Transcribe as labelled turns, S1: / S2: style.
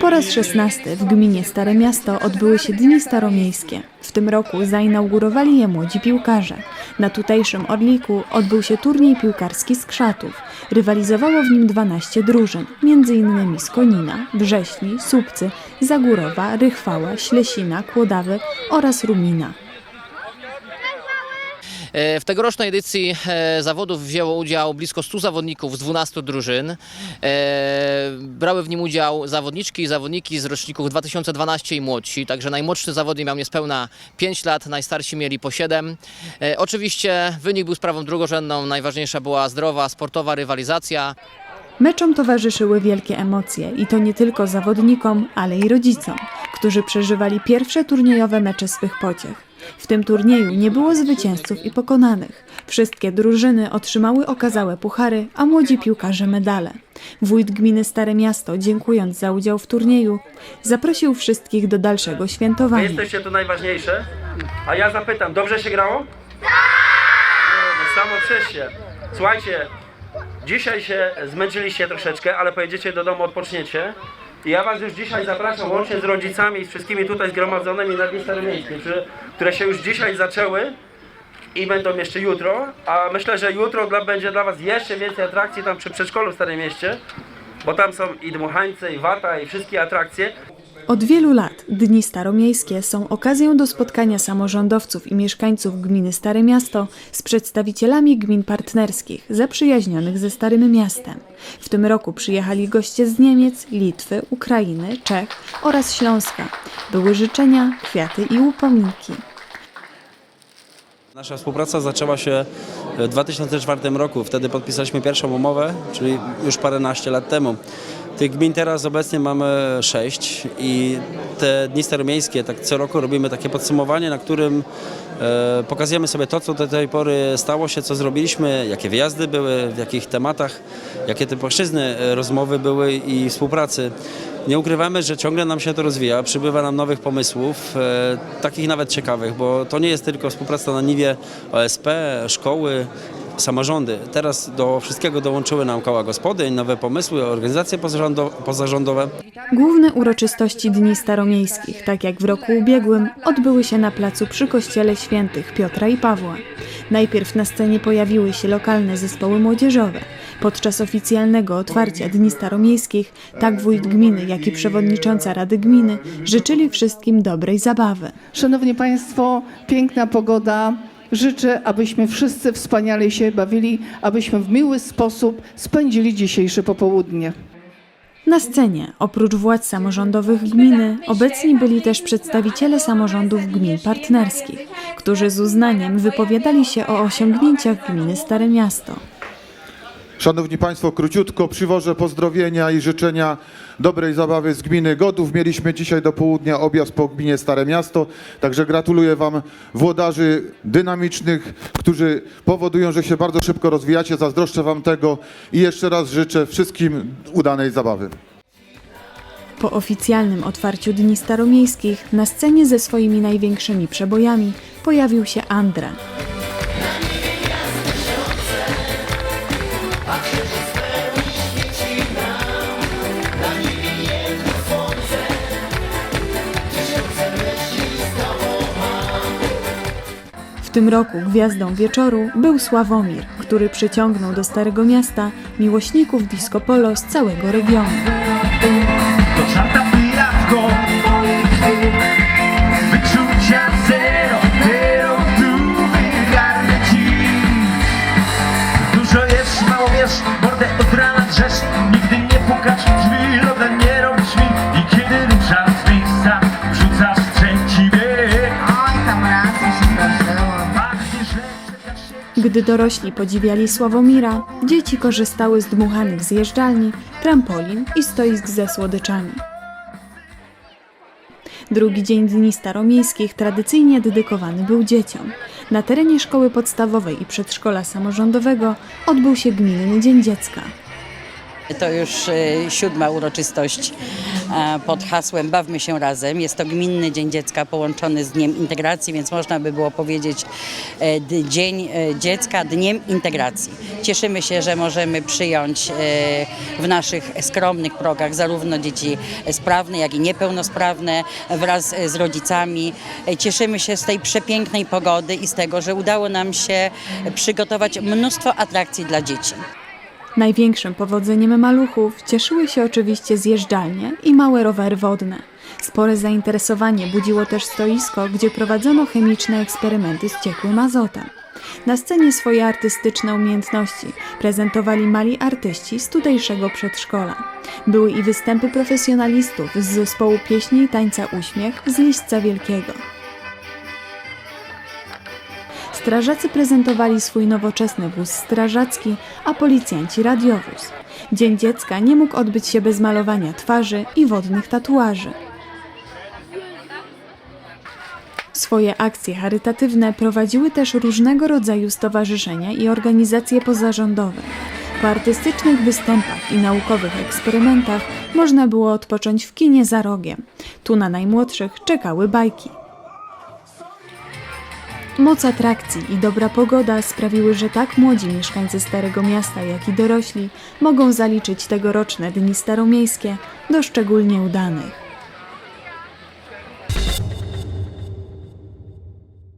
S1: Po raz szesnasty w gminie Stare Miasto odbyły się Dni Staromiejskie. W tym roku zainaugurowali je młodzi piłkarze. Na tutejszym Orliku odbył się turniej piłkarski z Krzatów. Rywalizowało w nim 12 drużyn, m.in. z Konina, Wrześni, Słupcy, Zagórowa, Rychwała, Ślesina, Kłodawy oraz Rumina.
S2: E, W tegorocznej edycji e, zawodów wzięło udział blisko 100 zawodników z 12 drużyn. E, Brały w nim udział zawodniczki i zawodniki z roczników 2012 i młodsi, także najmłodszy zawodnik miał niespełna 5 lat, najstarsi mieli po 7. E, Oczywiście wynik był sprawą drugorzędną, najważniejsza była zdrowa, sportowa rywalizacja.
S1: Meczom towarzyszyły wielkie emocje i to nie tylko zawodnikom, ale i rodzicom, którzy przeżywali pierwsze turniejowe mecze swych pociech. W tym turnieju nie było zwycięzców i pokonanych. Wszystkie drużyny otrzymały okazałe puchary, a młodzi piłkarze medale. Wójt gminy Stare Miasto, dziękując za udział w turnieju, zaprosił wszystkich do dalszego
S3: Wy
S1: świętowania.
S3: jesteście to najważniejsze. A ja zapytam, dobrze się grało? Tak! No, samo się. Słuchajcie, dzisiaj się zmęczyliście troszeczkę, ale pojedziecie do domu, odpoczniecie. I ja was już dzisiaj zapraszam, łącznie z rodzicami i z wszystkimi tutaj zgromadzonymi na Dni Staromiejskie, które- które się już dzisiaj zaczęły i będą jeszcze jutro. A myślę, że jutro dla, będzie dla was jeszcze więcej atrakcji tam przy przedszkolu w Starym Mieście, bo tam są i dmuchańce, i wata, i wszystkie atrakcje.
S1: Od wielu lat Dni Staromiejskie są okazją do spotkania samorządowców i mieszkańców gminy Stare Miasto z przedstawicielami gmin partnerskich zaprzyjaźnionych ze Starym Miastem. W tym roku przyjechali goście z Niemiec, Litwy, Ukrainy, Czech oraz Śląska. Były życzenia, kwiaty i upominki.
S4: Nasza współpraca zaczęła się w 2004 roku. Wtedy podpisaliśmy pierwszą umowę, czyli już paręnaście lat temu. Tych gmin teraz obecnie mamy sześć i te dni staromiejskie, tak co roku robimy takie podsumowanie, na którym pokazujemy sobie to, co do tej pory stało się, co zrobiliśmy, jakie wyjazdy były, w jakich tematach, jakie te płaszczyzny e, rozmowy były i współpracy. Nie ukrywamy, że ciągle nam się to rozwija, przybywa nam nowych pomysłów, e, takich nawet ciekawych, bo to nie jest tylko współpraca na niwie OSP, szkoły, samorządy. Teraz do wszystkiego dołączyły nam koła gospodyń, nowe pomysły, organizacje pozarządo- pozarządowe.
S1: Główne uroczystości Dni Staromiejskich, tak jak w roku ubiegłym, odbyły się na placu przy kościele świętych Piotra i Pawła. Najpierw na scenie pojawiły się lokalne zespoły młodzieżowe. Podczas oficjalnego otwarcia Dni Staromiejskich tak wójt gminy, jak i przewodnicząca Rady Gminy życzyli wszystkim dobrej zabawy.
S5: Szanowni Państwo, piękna pogoda. Życzę, abyśmy wszyscy wspaniale się bawili, abyśmy w miły sposób spędzili dzisiejsze popołudnie.
S1: Na scenie, oprócz władz samorządowych gminy, obecni byli też przedstawiciele samorządów gmin partnerskich, którzy z uznaniem wypowiadali się o osiągnięciach gminy Stare Miasto.
S6: Szanowni Państwo, króciutko przywożę pozdrowienia i życzenia dobrej zabawy z gminy Godów. Mieliśmy dzisiaj do południa objazd po gminie Stare Miasto, także gratuluję Wam włodarzy dynamicznych, którzy powodują, że się bardzo szybko rozwijacie. Zazdroszczę Wam tego i jeszcze raz życzę wszystkim udanej zabawy.
S1: Po oficjalnym otwarciu Dni Staromiejskich na scenie ze swoimi największymi przebojami pojawił się Andra. Tym roku gwiazdą wieczoru był Sławomir, który przyciągnął do Starego Miasta miłośników disco polo z całego regionu. Gdy dorośli podziwiali Sławomira, dzieci korzystały z dmuchanych zjeżdżalni, trampolin i stoisk ze słodyczami. Drugi dzień Dni Staromiejskich tradycyjnie dedykowany był dzieciom. Na terenie szkoły podstawowej i przedszkola samorządowego odbył się Gminny Dzień Dziecka.
S7: To już e, siódma uroczystość e, pod hasłem Bawmy się razem. Jest to Gminny Dzień Dziecka połączony z Dniem Integracji, więc można by było powiedzieć e, Dzień e, Dziecka Dniem Integracji. Cieszymy się, że możemy przyjąć w naszych skromnych progach zarówno dzieci sprawne, jak i niepełnosprawne wraz z rodzicami. Cieszymy się z tej przepięknej pogody i z tego, że udało nam się przygotować mnóstwo atrakcji dla dzieci.
S1: Największym powodzeniem maluchów cieszyły się oczywiście zjeżdżalnie i małe rowery wodne. Spore zainteresowanie budziło też stoisko, gdzie prowadzono chemiczne eksperymenty z ciekłym azotem. Na scenie swoje artystyczne umiejętności prezentowali mali artyści z tutejszego przedszkola. Były i występy profesjonalistów z zespołu pieśni i tańca Uśmiech z Liścia Wielkiego. Strażacy prezentowali swój nowoczesny wóz strażacki, a policjanci radiowóz. Dzień Dziecka nie mógł odbyć się bez malowania twarzy i wodnych tatuaży. Swoje akcje charytatywne prowadziły też różnego rodzaju stowarzyszenia i organizacje pozarządowe. Po artystycznych występach i naukowych eksperymentach można było odpocząć w kinie za rogiem. Tu na najmłodszych czekały bajki. Moc atrakcji i dobra pogoda sprawiły, że tak młodzi mieszkańcy Starego Miasta, jak i dorośli mogą zaliczyć tegoroczne Dni Staromiejskie do szczególnie udanych.